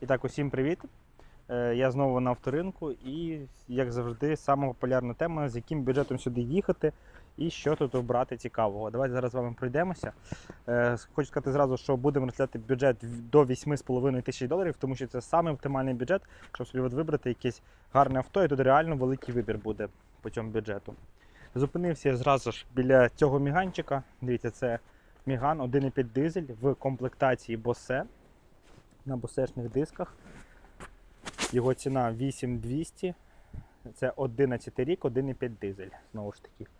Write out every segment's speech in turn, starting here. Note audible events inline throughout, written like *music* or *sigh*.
І так, усім привіт. Е, Я знову на авторинку і, як завжди, сама популярна тема, з яким бюджетом сюди їхати і що тут обрати цікавого. Давайте зараз з вами пройдемося. Е, Хочу сказати зразу, що будемо розглядати бюджет до 8,5 тисяч доларів, тому що це саме оптимальний бюджет, щоб собі от вибрати якесь гарне авто, і тут реально великий вибір буде по цьому бюджету. Зупинився я зразу ж біля цього міганчика. Дивіться, це Міган 1,5 дизель в комплектації Bose на босешних дисках. Його ціна 8200. Це 11 рік, 1,5 дизель. Знову ж таки.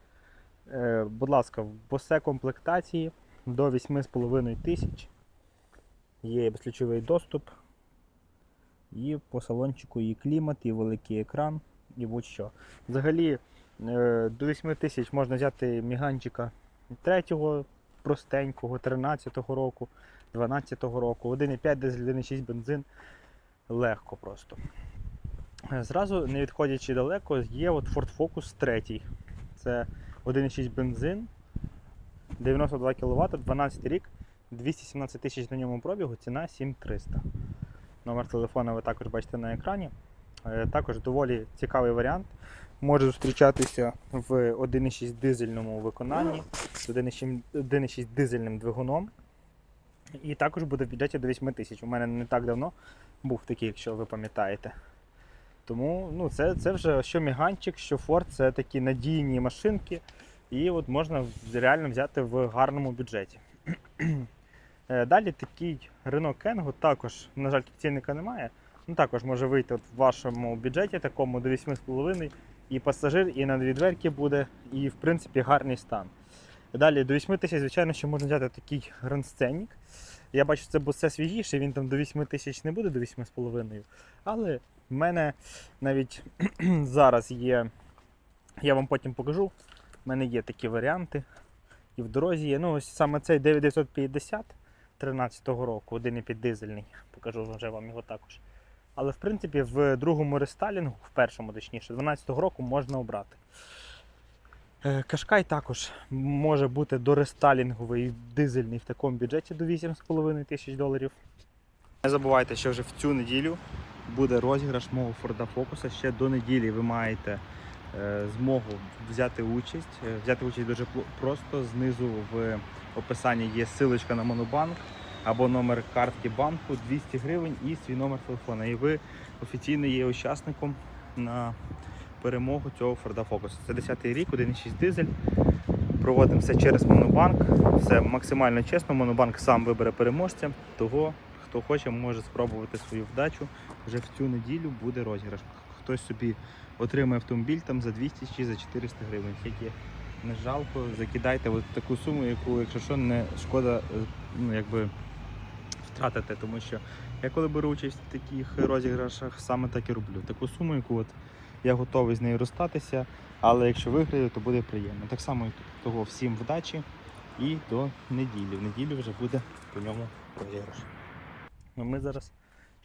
Е, будь ласка, в босе комплектації до 8,5 тисяч. Є безключовий доступ. І по салончику і клімат, і великий екран, і будь-що. Взагалі е, до 8 тисяч можна взяти міганчика третього простенького, 13-го року, 12-го року, 1,5 дизель, 1,6 бензин. Легко просто. Е, Зразу, не відходячи далеко, є от Ford Focus 3. Це 1,6 бензин, 92 кВт, 12 рік, 217 тисяч на ньому пробігу, ціна 7300. Номер телефона ви також бачите на екрані. Е, Також доволі цікавий варіант. Може зустрічатися в 1,6 дизельному виконанні з 1,6 1,6 дизельним двигуном. І також буде в бюджеті до 8 тисяч. У мене не так давно був такий, якщо ви пам'ятаєте. Тому ну, це, це вже що Міганчик, що Ford, це такі надійні машинки. І от можна реально взяти в гарному бюджеті. *clears throat* Е, Далі такий Renault Kangoo, також, на жаль, цінника немає. Ну, також може вийти от в вашому бюджеті такому до 8,5 і пасажир, і на дві дверки буде, і в принципі гарний стан. Далі до 8 тисяч, звичайно, що можна взяти такий грандсценник. Я бачу, це все свіжіше, він там до 8 тисяч не буде, до 8,5. Але в мене навіть *clears throat* зараз є, я вам потім покажу, в мене є такі варіанти. І в дорозі є. Ну, ось саме цей 9950 13-го року, 1,5 дизельний, покажу вже вам його також. Але в принципі в другому рестайлінгу, в першому точніше, 12-го року можна обрати. Е, Кашкай також може бути дорестайлінговий дизельний в такому бюджеті до 8,5 тисяч доларів. Не забувайте, що вже в цю неділю буде розіграш мого Форда Фокуса. Ще до неділі ви маєте е, змогу взяти участь. Е, Взяти участь дуже просто. Знизу в описанні є ссылочка на Монобанк або номер картки банку 200 гривень і свій номер телефона. І ви офіційно є учасником на перемогу цього Форда Фокуса. Це 10-й рік, 1,6 дизель. Проводимо все через Монобанк. Все максимально чесно. Монобанк сам вибере переможця. Того, хто хоче, може спробувати свою вдачу. Вже в цю неділю буде розіграш. Хтось собі отримає автомобіль там за 200 чи за 400 гривень. Тільки не жалко, закидайте от таку суму, яку, якщо що, не шкода е, ну, якби, втратити. Тому що я коли беру участь в таких розіграшах, саме так і роблю. Таку суму, яку от я готовий з нею розстатися, але якщо виграю, то буде приємно. Так само. Того всім вдачі і до неділі. В неділю вже буде по ньому розіграш. Ну, ми зараз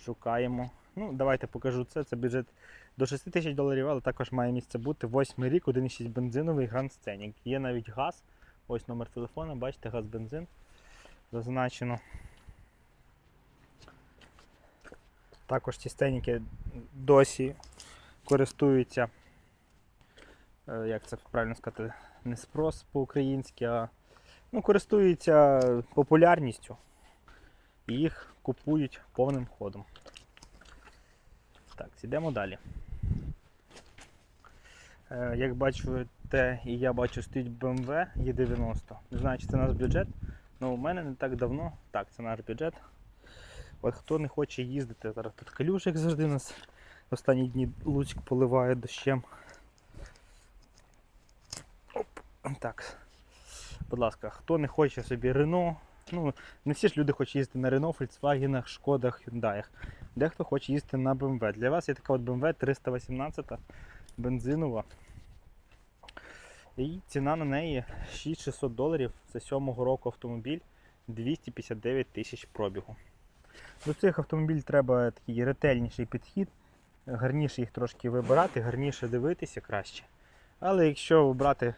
шукаємо. Ну, давайте покажу це. Це бюджет до 6 тисяч доларів, але також має місце бути. Восьмий рік, 1,6 бензиновий Grand Scenic. Є навіть газ. Ось номер телефона, бачите, газ бензин зазначено. Також ці стеніки досі користуються, е, як це правильно сказати, не спрос по-українськи, а ну, користуються популярністю. І їх купують повним ходом. Так, йдемо далі. Е, Як бачите, і я бачу, стоїть BMW E90. Не знаю, чи це наш бюджет, але у мене не так давно. Так, це наш бюджет. От хто не хоче їздити, зараз тут калюж, як завжди у нас останні дні Луцьк поливає дощем. Оп. Так. Будь ласка, хто не хоче собі Рено, ну, не всі ж люди хочуть їздити на Рено, Volkswagen, Шкодах, Hyundai. Дехто хоче їздити на BMW. Для вас є така от BMW 318 бензинова. І ціна на неї 6600 доларів. Це 7-го року автомобіль 259 тисяч пробігу. До цих автомобілів треба такий ретельніший підхід, гарніше їх трошки вибирати, гарніше дивитися краще. Але якщо обрати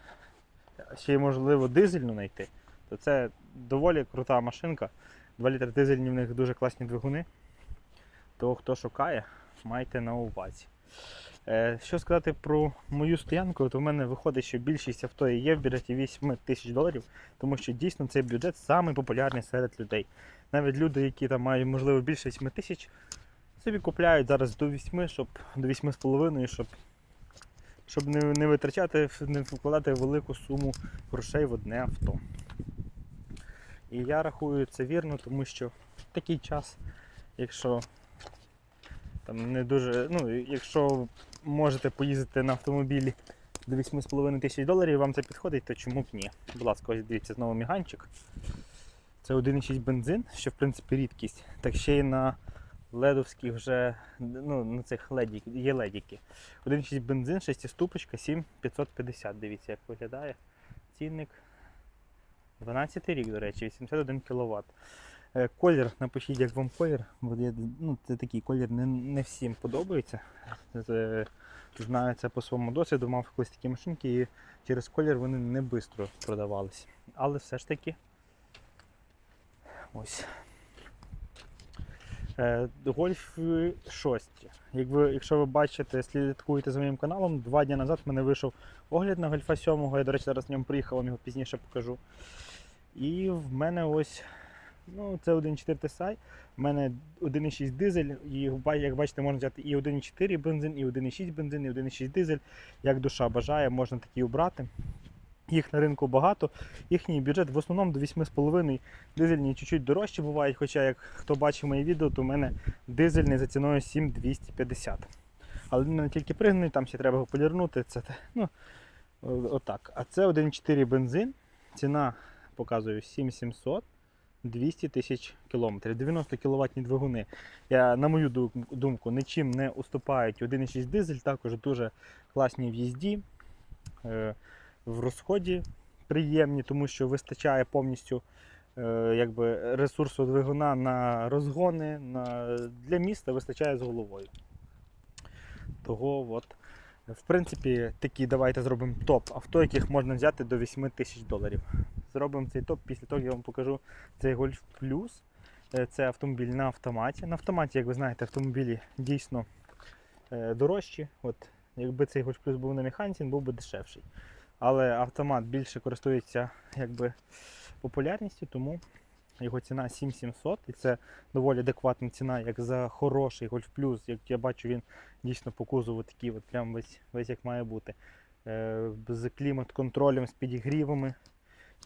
ще й можливо дизельну знайти, то це доволі крута машинка. 2 літри дизельні в них дуже класні двигуни. того, хто шукає, майте на увазі. Е, Що сказати про мою стоянку, то в мене виходить, що більшість авто є в бюджеті 8 тисяч доларів, тому що дійсно цей бюджет самий популярний серед людей. Навіть люди, які там мають можливо більше 8 тисяч, собі купляють зараз до 8, щоб до 8,5, щоб, щоб не, не витрачати, не вкладати велику суму грошей в одне авто. І я рахую це вірно, тому що в такий час, якщо там не дуже, ну, якщо можете поїздити на автомобілі до 8,5 тисяч доларів, вам це підходить, то чому б ні? Будь ласка, ось дивіться знову міганчик. Це 1,6 бензин, що в принципі рідкість. Так ще й на ледовських вже, ну, на цих леді, є ледіки. 1,6 бензин, 6 ступочка, 7550. Дивіться, як виглядає. Цінник. 12 рік, до речі, 81 кВт. Е, Колір, напишіть, як вам колір. Ну, це такий колір не, не всім подобається. Це, знаю це по своєму досвіду, мав колись такі машинки і через колір вони не швидко продавалися. Але все ж таки. Ось. Е, Гольф 6. Як ви, якщо ви бачите, слідкуєте за моїм каналом, два дні назад в мене вийшов огляд на Гольфа 7. Я, до речі, зараз на ньому приїхав, вам його пізніше покажу. І в мене ось ну, це 1.4 TSI. У мене 1.6 дизель, і як бачите, можна взяти і 1.4 бензин, і 1.6 бензин, і 1.6 дизель. Як душа бажає, можна такі обрати. Їх на ринку багато. Їхній бюджет в основному до 8,5. Дизельні чуть-чуть дорожчі бувають, хоча як хто бачив мої відео, то у мене дизельний за ціною 7,250. Але не тільки пригнаний, там ще треба його полірнути. Це ну, отак. А це 1.4 бензин. Ціна показую 7700. 200 тисяч кілометрів, 90 кіловатні двигуни. Я, на мою думку, нічим не уступають 1,6 дизель, також дуже класні в їзді, е, в розході приємні, тому що вистачає повністю е, якби, ресурсу двигуна на розгони, на, для міста вистачає з головою. Того от. В принципі, такі давайте зробимо топ авто, яких можна взяти до 8 тисяч доларів. Зробимо цей топ, після того я вам покажу цей Golf Plus. Е, Це автомобіль на автоматі. На автоматі, як ви знаєте, автомобілі дійсно е, дорожчі. От, якби цей Golf Plus був на механіці, він був би дешевший. Але автомат більше користується якби, популярністю, тому його ціна 7700 і це доволі адекватна ціна, як за хороший Golf Plus. Як я бачу, він дійсно по кузову такий, от прям весь, весь як має бути. Е, з клімат-контролем, з підігрівами.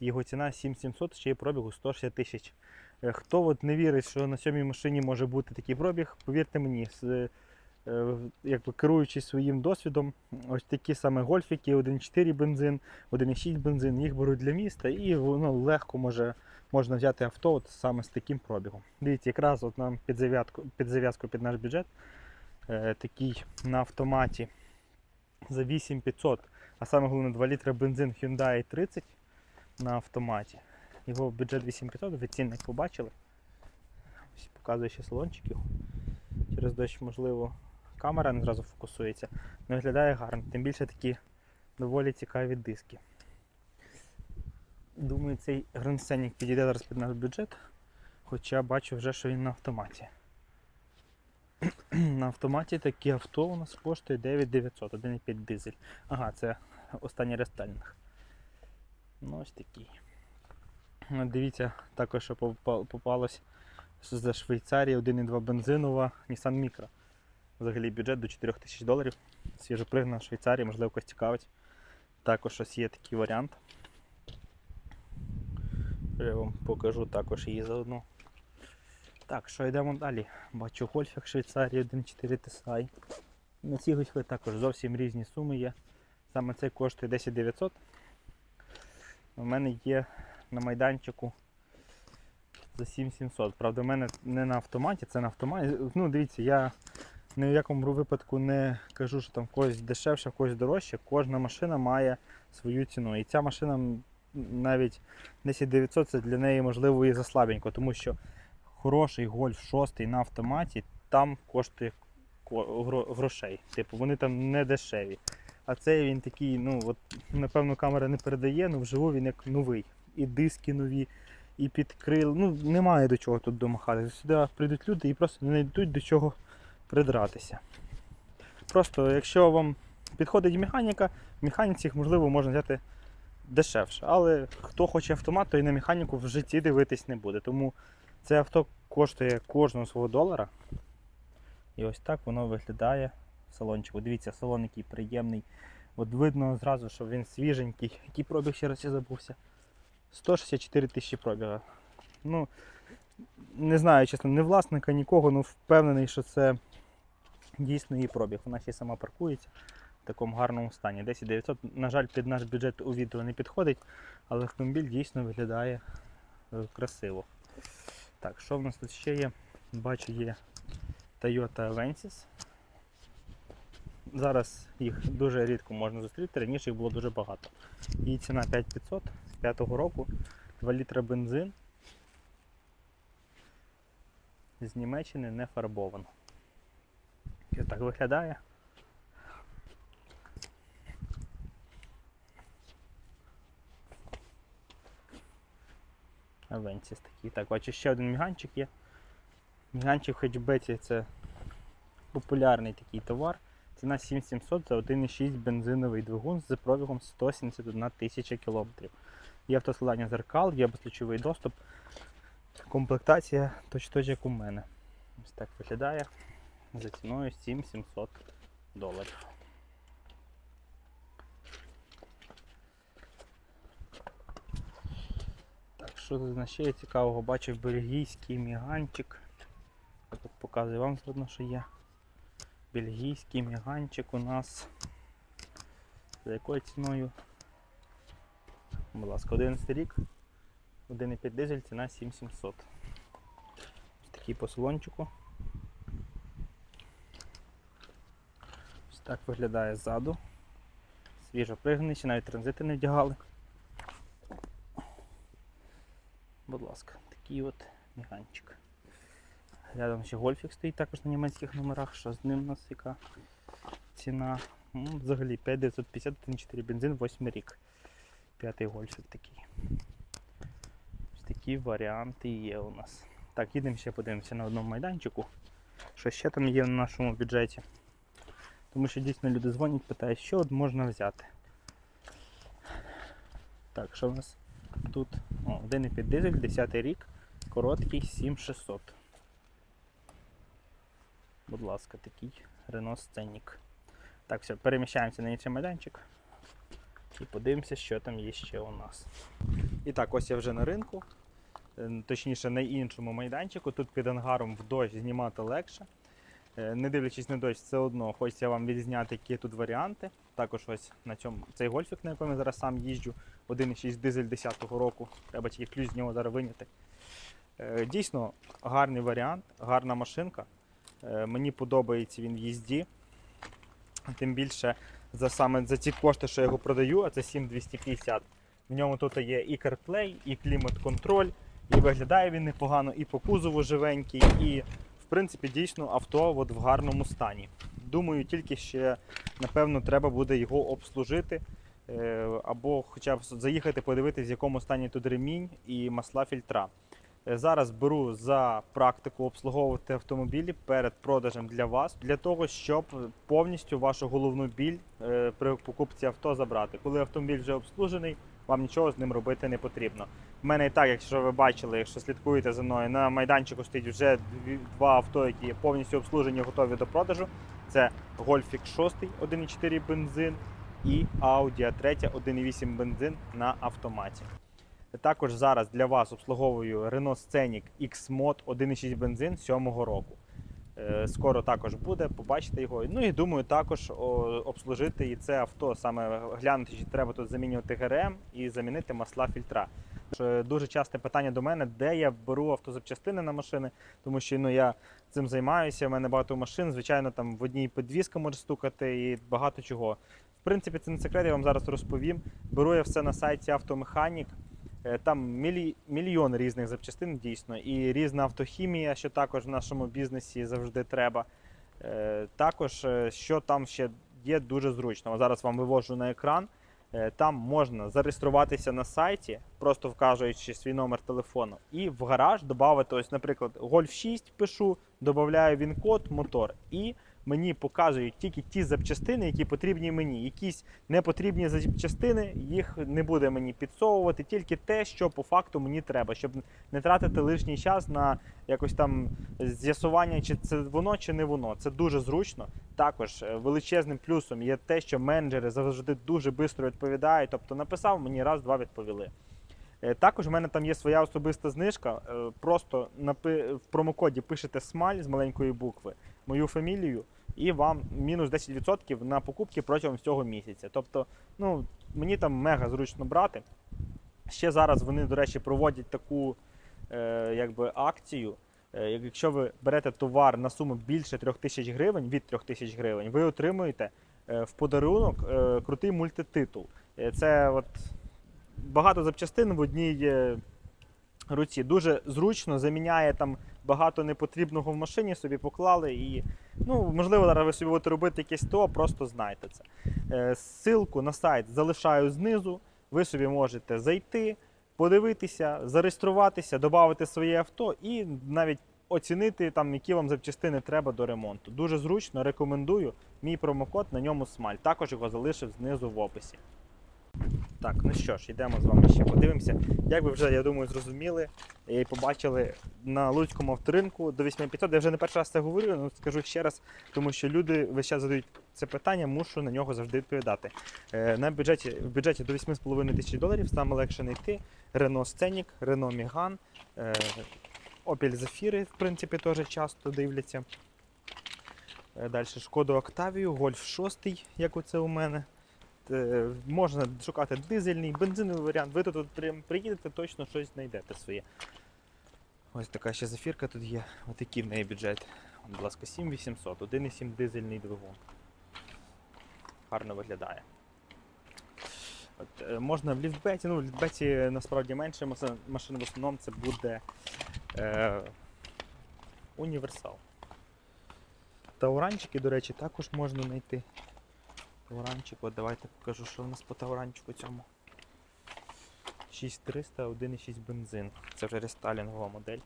Його ціна 7700, ще й пробігу 160 тисяч. Е, Хто от не вірить, що на сьомій машині може бути такий пробіг, повірте мені, якби керуючись своїм досвідом, ось такі саме гольфіки, 1.4 бензин, 1.6 бензин, їх беруть для міста і воно легко може, можна взяти авто от саме з таким пробігом. Дивіться, якраз от нам під зав'язку під, зав'язку під наш бюджет е, такий на автоматі за 8500, а саме головне 2 літри бензин Hyundai 30 на автоматі. Його бюджет 8500, ви цінник побачили. Ось показує ще салончик його. Через дощ, можливо, камера не зразу фокусується. Не виглядає гарно, тим більше такі доволі цікаві диски. Думаю, цей Scenic підійде зараз під наш бюджет, хоча бачу вже, що він на автоматі. *clears throat* на автоматі такі авто у нас коштує 9900, 1,5 дизель. Ага, це останній рестайлінг. Ну, ось такий. Ну, Дивіться, також що попа- попалось з Швейцарії 1,2 бензинова Nissan Micra. Взагалі бюджет до 4000 доларів. Свіжопригнана в Швейцарії, можливо, когось цікавить. Також ось є такий варіант. Я вам покажу також її заодно. Так, що йдемо далі? Бачу гольф як в Швейцарії 1.4 TSI. На ці гольфи також зовсім різні суми є. Саме цей коштує 10 900. У мене є на майданчику за 7700. Правда, в мене не на автоматі, це на автоматі. Ну, дивіться, я ні в якому випадку не кажу, що там когось дешевше, когось дорожче. Кожна машина має свою ціну. І ця машина навіть 10900 це для неї можливо і заслабенько, тому що хороший гольф 6 на автоматі там коштує грошей. Типу, вони там не дешеві. А цей він такий, ну от, напевно, камера не передає, але вживу він як новий. І диски нові, і підкрили. Ну, немає до чого тут домахати. Сюди прийдуть люди і просто не знайдуть до чого придратися. Просто якщо вам підходить механіка, в механіці їх можливо можна взяти дешевше. Але хто хоче автомат, то і на механіку в житті дивитись не буде. Тому це авто коштує кожного свого долара. І ось так воно виглядає в салончику. Дивіться, салон який приємний. От видно зразу, що він свіженький. Який пробіг ще раз я забувся. 164 тисячі пробіга. Ну, не знаю, чесно, не власника, нікого, але впевнений, що це дійсно її пробіг. Вона ще сама паркується в такому гарному стані. 10 900, на жаль, під наш бюджет у відео не підходить, але автомобіль дійсно виглядає е, красиво. Так, що в нас тут ще є? Бачу, є Toyota Avensis. Зараз їх дуже рідко можна зустріти, раніше їх було дуже багато. Її ціна 5500 з 5-го року, 2 літра бензин. З Німеччини не фарбовано. І так виглядає. Авенсіс такий. Так, бачу, ще один міганчик є. Міганчик в хетчбеці це популярний такий товар. Ціна 7700 за 1,6 бензиновий двигун з пробігом 171 тисяча кілометрів. Є автоскладання зеркал, є безключовий доступ. Комплектація точно як у мене. Ось так виглядає за ціною 7700 доларів. Так, що тут ще є цікавого? Бачив бельгійський міганчик. Я тут показую вам видно, що є. Бельгійський міганчик у нас. За якою ціною? Будь ласка, 11 рік. 1,5 дизель, ціна 7700. Ось такий по салончику. Так виглядає ззаду. Свіжо пригнаний, ще навіть транзити не вдягали. Будь ласка, такий от міганчик. Рядом ще гольфік стоїть також на німецьких номерах, що з ним у нас яка ціна. Ну, взагалі 5950 1.4 бензин, 8 рік. П'ятий гольфік такий. Ось такі варіанти є у нас. Так, їдемо ще подивимося на одному майданчику. Що ще там є в нашому бюджеті. Тому що дійсно люди дзвонять, питають, що от можна взяти. Так, що в нас тут? О, 1,5 дизель, 10 рік, короткий 7600. Будь ласка, такий Renault Scenic. Так, все, переміщаємося на інший майданчик і подивимося, що там є ще у нас. І так, ось я вже на ринку, е, точніше на іншому майданчику. Тут під ангаром в дощ знімати легше. Е, Не дивлячись на дощ, все одно хочеться вам відзняти, які тут варіанти. Також ось на цьому цей гольфік, на якому я зараз сам їжджу, 1,6 дизель 10-го року. Треба тільки ключ з нього зараз виняти. Е, Дійсно гарний варіант, гарна машинка. Е, Мені подобається він в їзді. Тим більше за саме за ці кошти, що я його продаю, а це 7250. В ньому тут є і CarPlay, і клімат-контроль, і виглядає він непогано, і по кузову живенький, і в принципі дійсно авто от в гарному стані. Думаю, тільки ще напевно треба буде його обслужити. е, Або хоча б заїхати подивитися, в якому стані тут ремінь і масла фільтра. Е, Зараз беру за практику обслуговувати автомобілі перед продажем для вас, для того, щоб повністю вашу головну біль е, при покупці авто забрати. Коли автомобіль вже обслужений, вам нічого з ним робити не потрібно. У мене і так, якщо ви бачили, якщо слідкуєте за мною, на майданчику стоїть вже два авто, які повністю обслужені, готові до продажу. Це Golfik 6 1,4 бензин і Audi A3 1,8 бензин на автоматі. Також зараз для вас обслуговую Renault Scenic X-Mod 1,6 бензин 7-го року. Е, Скоро також буде, побачите його. Ну і думаю, також обслужити і це авто, саме глянути, чи треба тут замінювати ГРМ і замінити масла фільтра. Е, Дуже часте питання до мене, де я беру автозапчастини на машини, тому що ну, я цим займаюся. У мене багато машин. Звичайно, там в одній підвізка може стукати і багато чого. В принципі, це не секрет, я вам зараз розповім. Беру я все на сайті Автомеханік. Е, Там мільйон різних запчастин дійсно, і різна автохімія, що також в нашому бізнесі завжди треба. Е, Також, е, що там ще є дуже зручно. Зараз вам вивожу на екран. Там можна зареєструватися на сайті, просто вказуючи свій номер телефону, і в гараж додати, ось, наприклад, Golf 6 пишу, додаю він код, мотор, і мені показують тільки ті запчастини, які потрібні мені. Якісь непотрібні запчастини, їх не буде мені підсовувати, тільки те, що по факту мені треба, щоб не тратити лишній час на якось там з'ясування, чи це воно, чи не воно. Це дуже зручно. Також е, величезним плюсом є те, що менеджери завжди дуже швидко відповідають. Тобто написав мені раз-два відповіли. Е, Також в мене там є своя особиста знижка. Е, Просто в промокоді пишете смаль з маленької букви, мою фамілію, і вам мінус 10% на покупки протягом цього місяця. Тобто, ну, мені там мега зручно брати. Ще зараз вони, до речі, проводять таку е, якби, акцію. Е, Якщо ви берете товар на суму більше 3 тисяч гривень, від 3 тисяч гривень, ви отримуєте е, в подарунок е, крутий мультититул. Це от багато запчастин в одній руці. Дуже зручно заміняє там багато непотрібного в машині, собі поклали і. Ну, можливо, зараз ви собі будете робити якесь то, просто знайте це. Е, Ссылку на сайт залишаю знизу. Ви собі можете зайти, подивитися, зареєструватися, додати своє авто і навіть оцінити, там, які вам запчастини треба до ремонту. Дуже зручно, рекомендую. Мій промокод на ньому смаль. Також його залишив знизу в описі. Так, ну що ж, йдемо з вами ще подивимося. Як ви вже, я думаю, зрозуміли і побачили на Луцькому авторинку до 8500. Я вже не перший раз це говорю, але скажу ще раз, тому що люди весь час задають це питання, мушу на нього завжди відповідати. Е, На бюджеті, в бюджеті до 8,5 тисяч доларів саме легше знайти Renault Scenic, Renault Megane, е, Opel Zafira, в принципі, теж часто дивляться. Далі Шкоду Octavia, Golf 6, як оце у мене. Е, Можна шукати дизельний, бензиновий варіант. Ви тут приїдете, точно щось знайдете своє. Ось така ще зафірка тут є. Отакий в неї бюджет. Будь ласка, 7800, 1,7 дизельний двигун. Гарно виглядає. От, е, можна в ліфтбеті, ну в ліфтбеті насправді менше машин, в основному це буде е, універсал. Тауранчики, до речі, також можна знайти. Тауранчик, от давайте покажу, що в нас по тауранчику цьому. 6300, 1,6 бензин. Це вже рестайлінгова модель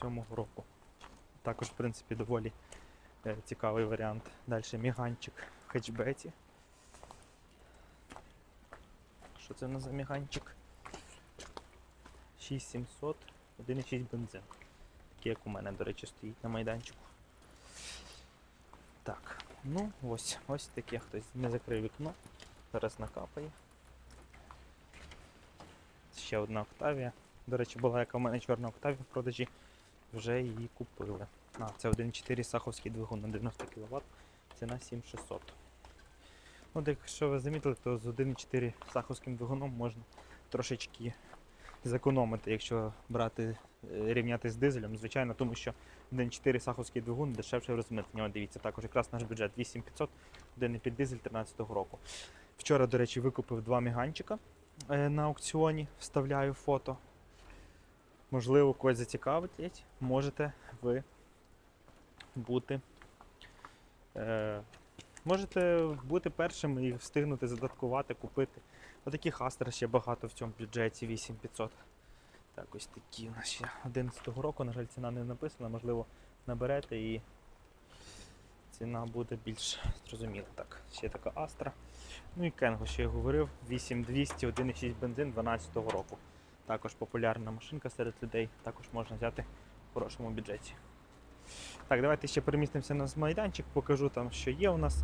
7-го року. Також, в принципі, доволі е, цікавий варіант. Далі міганчик в хетчбеті. Що це в нас за міганчик? 6700, 1,6 бензин. Такий, як у мене, до речі, стоїть на майданчику. Так, ну ось, ось таке хтось не закрив вікно. Зараз накапає. Ще одна Октавія. До речі, була яка в мене чорна Октавія в продажі. Вже її купили. А, це 1.4 саховський двигун на 90 кВт. Ціна 7600. Ну, от якщо ви замітили, то з 1.4 саховським двигуном можна трошечки зекономити, якщо брати рівняти з дизелем, звичайно, тому що 1.4 саховський двигун дешевше в розмитнення. Дивіться, також якраз наш бюджет 8500, 1,5 дизель 13 року. Вчора, до речі, викупив два міганчика е, на аукціоні, вставляю фото. Можливо, когось зацікавить, можете ви бути. Е, можете бути першим і встигнути задаткувати, купити. Отаких Астра ще багато в цьому бюджеті 8500. Так, ось такі у нас ще 11-го року, на жаль, ціна не написана, можливо, наберете і ціна буде більш зрозуміла. Так, ще така Астра. Ну і Кенго, ще я говорив, 8200, 1,6 бензин 12-го року. Також популярна машинка серед людей, також можна взяти в хорошому бюджеті. Так, давайте ще перемістимося на майданчик, покажу там, що є у нас.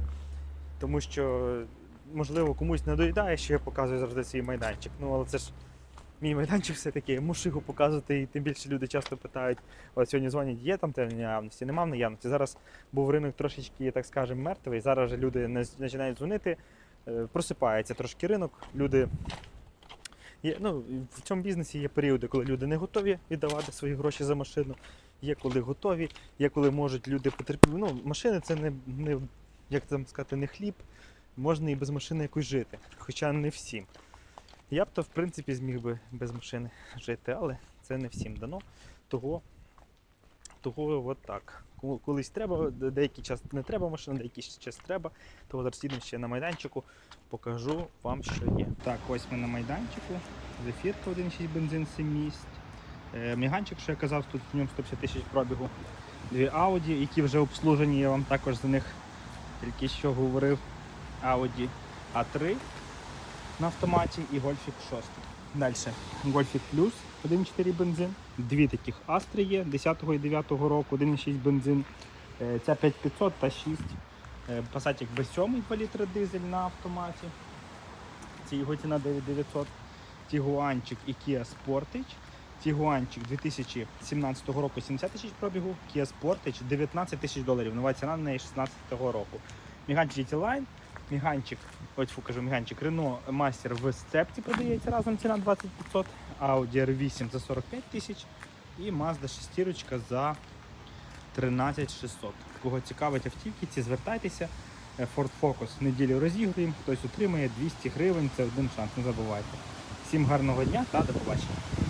Тому що, можливо, комусь не доїдає, що я показую завжди свій майданчик. Ну, але це ж мій майданчик все-таки, мушу його показувати, і тим більше люди часто питають, от сьогодні дзвонять, є там те наявності, нема в наявності. Зараз був ринок трошечки, так скажемо, мертвий. Зараз же люди не починають дзвонити, е, просипається трошки ринок. Люди є, ну, в цьому бізнесі є періоди, коли люди не готові віддавати свої гроші за машину. Є коли готові, є коли можуть люди потерпіти. Ну, машини це не, не як там сказати, не хліб. Можна і без машини якось жити. Хоча не всім. Я б то в принципі зміг би без машини жити, але це не всім дано. Того, того от так. колись треба, де- деякий час не треба машин, деякий час треба. То зараз їдемо ще на майданчику, покажу вам, що є. Так, ось ми на майданчику. Зефірка 1.6 бензин 7 місць. Е, Міганчик, що я казав, тут в ньому 150 тисяч пробігу. Дві Audi, які вже обслужені, я вам також за них тільки що говорив. Audi A3 на автоматі і Гольфік 6. Далі. Гольфік Плюс 1.4 бензин. Дві таких Астри є 10 і 9 року, 1.6 бензин. Е, Ця 5500 та 6. Е, Passat B7 2 літри дизель на автоматі. Це його ціна 9900. Тігуанчик і Kia Sportage. Тігуанчик 2017 року 70 тисяч пробігу, Kia Sportage 19 тисяч доларів. Нова ціна на неї 16 року. Міганчик GT Line, Міганчик, ось фу, кажу, Міганчик Renault Master в сцепці продається разом ціна 2500, Audi R8 за 45 тисяч і Mazda 6 за 13600. Кого цікавить автівки, ці звертайтеся. Е, Ford Focus неділю розігруємо, хтось отримає 200 гривень, це один шанс, не забувайте. Всім гарного дня та до побачення.